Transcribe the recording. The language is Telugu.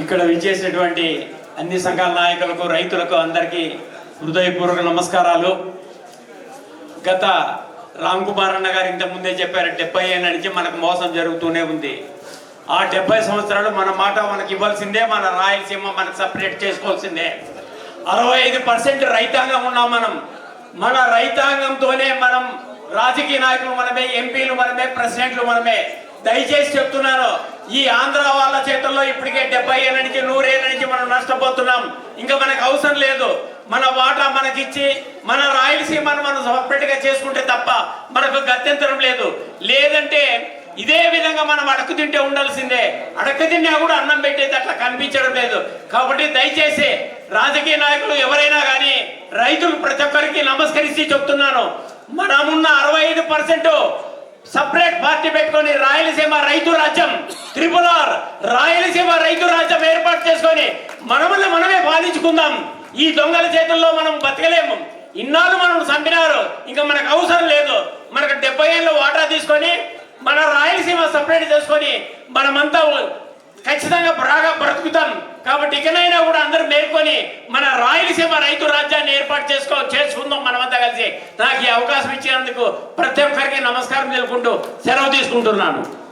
ఇక్కడ విచ్చేసినటువంటి అన్ని సంఘాల నాయకులకు రైతులకు అందరికీ హృదయపూర్వక నమస్కారాలు. గత రామ్ కుమార్ అన్న గారు ఇంతకుముందే ముందే చెప్పారు డెబ్బై ఏళ్ళ నుంచి మనకు మోసం జరుగుతూనే ఉంది. ఆ డెబ్బై సంవత్సరాలు మన మాట మనకి ఇవ్వాల్సిందే మన రాయలసీమ మనకు సపరేట్ చేసుకోవాల్సిందే. అరవై ఐదు పర్సెంట్ రైతాంగం ఉన్నాం మనం. మన రైతాంగంతోనే మనం రాజకీయ నాయకులు మనమే ఎంపీలు మనమే ప్రెసిడెంట్లు మనమే. దయచేసి చెప్తున్నాను ఈ ఆంధ్ర వాళ్ళ చేతుల్లో ఇప్పటికే డెబ్బై ఏళ్ళ నుంచి నూరేళ్ళ నుంచి మనం నష్టపోతున్నాం. ఇంకా మనకు అవసరం లేదు. మన వాటా మనకిచ్చి మన రాయలసీమను మనం సపరేట్గా చేసుకుంటే తప్ప మనకు గత్యంతరం లేదు. లేదంటే ఇదే విధంగా మనం అడక తింటే ఉండాల్సిందే. అడక తిన్నా కూడా అన్నం పెట్టేది అట్లా కనిపించడం లేదు. కాబట్టి దయచేసి రాజకీయ నాయకులు ఎవరైనా కానీ రైతులు ప్రతి ఒక్కరికి నమస్కరించి చెప్తున్నాను. మనమున్న అరవై ఐదు పర్సెంట్ సపరేట్ పార్టీ పెట్టుకొని రాయలసీమ రైతు రాజ్యం త్రిపుల ఆర్. రాయలసీమ రైతు రాజ్యం ఏర్పాటు చేసుకొని మనమల్ని మనమే పాలించుకుందాం. ఈ దొంగల చేతుల్లో మనం బతకలేము. ఇన్నాళ్ళు మనం చంపినారు. ఇంకా మనకు అవసరం లేదు. మనకు డెబ్బై ఏళ్ళు వాటా తీసుకొని మన రాయలసీమ సపరేట్ చేసుకొని మనమంతా ఖచ్చితంగా బాగా బ్రతుకుతాం. కాబట్టి ఇకనైనా కూడా అందరూ మేల్కొని మన రాయలసీమ రైతు రాజ్యాన్ని ఏర్పాటు చేసుకో చేసుకుందాం మనమంతా కలిసి. నాకు ఈ అవకాశం ఇచ్చినందుకు ప్రతి ఒక్కరికి నమస్కారం తెలుపుకుంటూ సెలవు తీసుకుంటున్నాను.